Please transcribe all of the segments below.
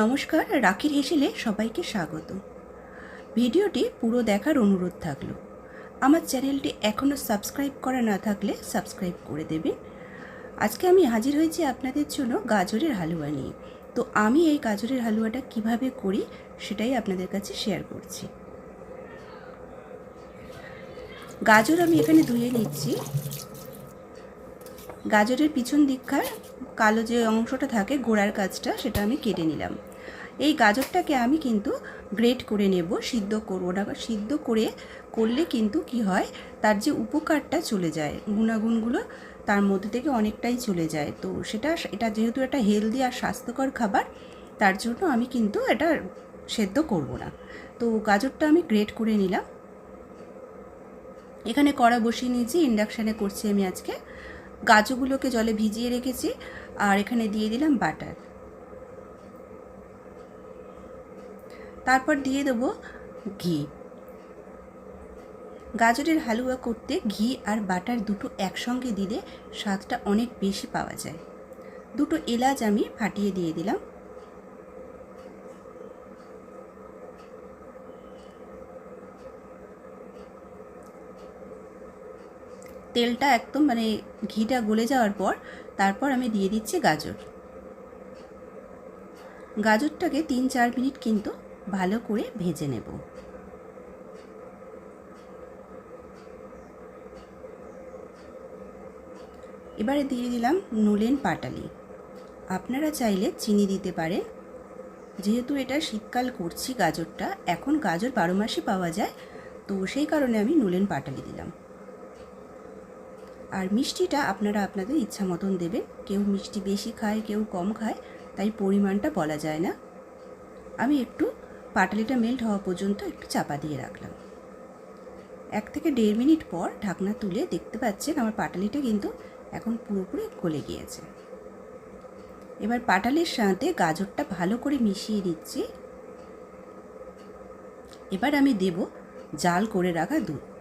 নমস্কার রাখির হেসেলে সবাইকে স্বাগত। ভিডিওটি পুরো দেখার অনুরোধ থাকল। আমার চ্যানেলটি এখনও সাবস্ক্রাইব করা না থাকলে সাবস্ক্রাইব করে দেবেন আজকে আমি হাজির হয়েছি আপনাদের জন্য গাজরের হালুয়া নিয়ে। তো আমি এই গাজরের হালুয়াটা কীভাবে করি সেটাই আপনাদের কাছে শেয়ার করছি। গাজর আমি এখানে ধুয়ে নিচ্ছি। গাজরের পিছন দিককার কালো যে অংশটা থাকে গোড়ার কাজটা, সেটা আমি কেটে নিলাম। এই গাজরটাকে আমি কিন্তু গ্রেট করে নেব, সিদ্ধ করব। না সিদ্ধ করে করলে কিন্তু কি হয়, তার যে উপকারটা চলে যায়, গুণাগুণগুলো তার মধ্যে থেকে অনেকটাই চলে যায়। তো সেটা, এটা যেহেতু একটা হেলদি আর স্বাস্থ্যকর খাবার, তার জন্য আমি কিন্তু এটা সেদ্ধ করব না। তো গাজরটা আমি গ্রেট করে নিলাম। এখানে কড়া বসিয়ে নিয়েছি, ইন্ডাকশানে করছি আমি আজকে। গাজরগুলোকে জলে ভিজিয়ে রেখেছি, আর এখানে দিয়ে দিলাম বাটার। তারপর দিয়ে দেব ঘি। গাজরের হালুয়া করতে ঘি আর বাটার দুটো একসঙ্গে দিলে স্বাদটা অনেক বেশি পাওয়া যায়। দুটো এলাচ আমি ফাটিয়ে দিয়ে দিলাম। তেলটা একদম মানে ঘিটা গলে যাওয়ার পর তারপর আমি দিয়ে দিচ্ছি গাজর। গাজরটাকে তিন চার মিনিট কিন্তু ভালো করে ভেজে নেব। এবারে দিয়ে দিলাম নুলেন পাটালি। আপনারা চাইলে চিনি দিতে পারেন। যেহেতু এটা শীতকাল করছি গাজরটা, এখন গাজর বারো মাসই পাওয়া যায়, তো সেই কারণে আমি নুলেন পাটালি দিলাম। আর মিষ্টিটা আপনারা আপনাদের ইচ্ছা মতন দেবেন। কেউ মিষ্টি বেশি খায়, কেউ কম খায়, তাই পরিমাণটা বলা যায় না। আমি একটু পাটালিটা মেল্ট হওয়া পর্যন্ত একটু চাপা দিয়ে রাখলাম। এক থেকে দেড় মিনিট পর ঢাকনা তুলে দেখতে পাচ্ছেন আমার পাটালিটা কিন্তু এখন পুরোপুরি গলে গিয়েছে। এবার পাটালির সাথে গাজরটা ভালো করে মিশিয়ে দিচ্ছি এবার আমি দেব জাল করে রাখা দুধ।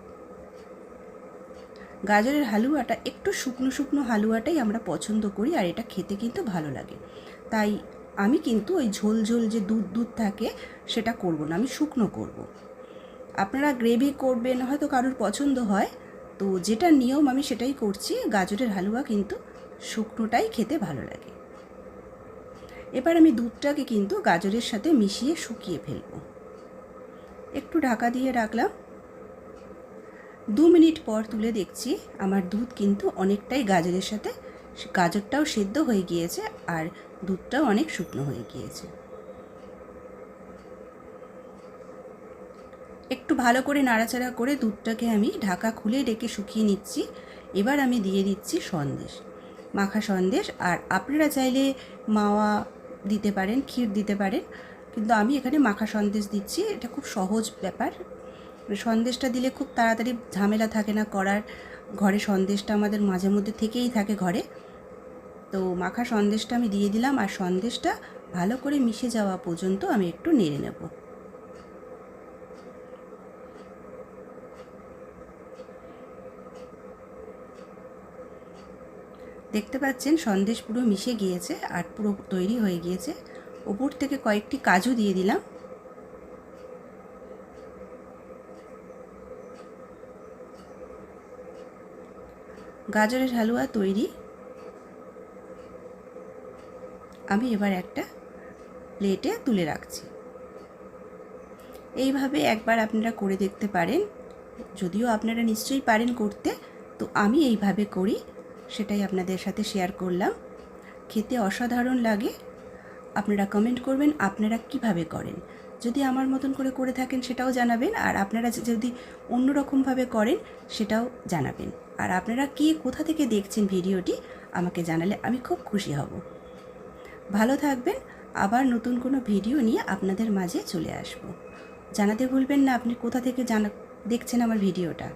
গাজরের হালুয়াটা একটু শুকনো শুকনো হালুয়াটাই আমরা পছন্দ করি আর এটা খেতে কিন্তু ভালো লাগে। তাই আমি কিন্তু ওই ঝোল ঝোল যে দুধ দুধ থাকে সেটা করব না, আমি শুকনো করব। আপনারা গ্রেভি করবেন, হয়তো কারোর পছন্দ হয়, তো যেটা নিয়ম আমি সেটাই করছি, গাজরের হালুয়া কিন্তু শুকনোটাই খেতে ভালো লাগে। এবার আমি দুধটাকে কিন্তু গাজরের সাথে মিশিয়ে শুকিয়ে ফেলব। একটু ঢাকা দিয়ে রাখলাম। দু মিনিট পর তুলে দেখছি আমার দুধ কিন্তু অনেকটাই গাজরের সাথে। গাজরটাও সেদ্ধ হয়ে গিয়েছে আর দুধটাও অনেক শুকনো হয়ে গিয়েছে। একটু ভালো করে নাড়াচাড়া করে দুধটাকে আমি ঢাকা খুলে ডেকে শুকিয়ে নিচ্ছি। এবার আমি দিয়ে দিচ্ছি সন্দেশ, মাখা সন্দেশ। আর আপনারা চাইলে মাওয়া দিতে পারেন, ক্ষীর দিতে পারেন। কিন্তু আমি এখানে মাখা সন্দেশ দিচ্ছি, এটা খুব সহজ ব্যাপার। সন্দেশটা দিলে খুব তাড়াতাড়ি ঝামেলা থাকে না করার। ঘরে সন্দেশটা আমাদের মাঝে মধ্যে থেকেই থাকে ঘরে। তো মাখা সন্দেশটা আমি দিয়ে দিলাম আর সন্দেশটা ভালো করে মিশে যাওয়া পর্যন্ত আমি একটু নেড়ে নেব। দেখতে পাচ্ছেন সন্দেশ পুরো মিশে গিয়েছে আর পুরো তৈরি হয়ে গিয়েছে। ওপর থেকে কয়েকটি কাজু দিয়ে দিলাম। গাজরের হালুয়া তৈরি। আমি এবার একটা প্লেটে তুলে রাখছি। এইভাবে একবার আপনারা করে দেখতে পারেন। যদিও আপনারা নিশ্চয়ই পারেন করতে, তো আমি এইভাবে করি, সেটাই আপনাদের সাথে শেয়ার করলাম। খেতে অসাধারণ লাগে। আপনারা কমেন্ট করবেন, আপনারা কীভাবে করেন? যদি আমার মতন করে করে থাকেন সেটাও জানাবেন, আর আপনারা যদি অন্য রকমভাবে করেন, সেটাও জানাবেন। আর আপনারা কে কোথা থেকে দেখছেন ভিডিওটি আমাকে জানালে আমি খুব খুশি হব। ভালো থাকবেন, আবার নতুন কোনো ভিডিও নিয়ে আপনাদের মাঝে চলে আসব। জানাতে ভুলবেন না, আপনি কোথা থেকে জানা দেখছেন আমার ভিডিওটা।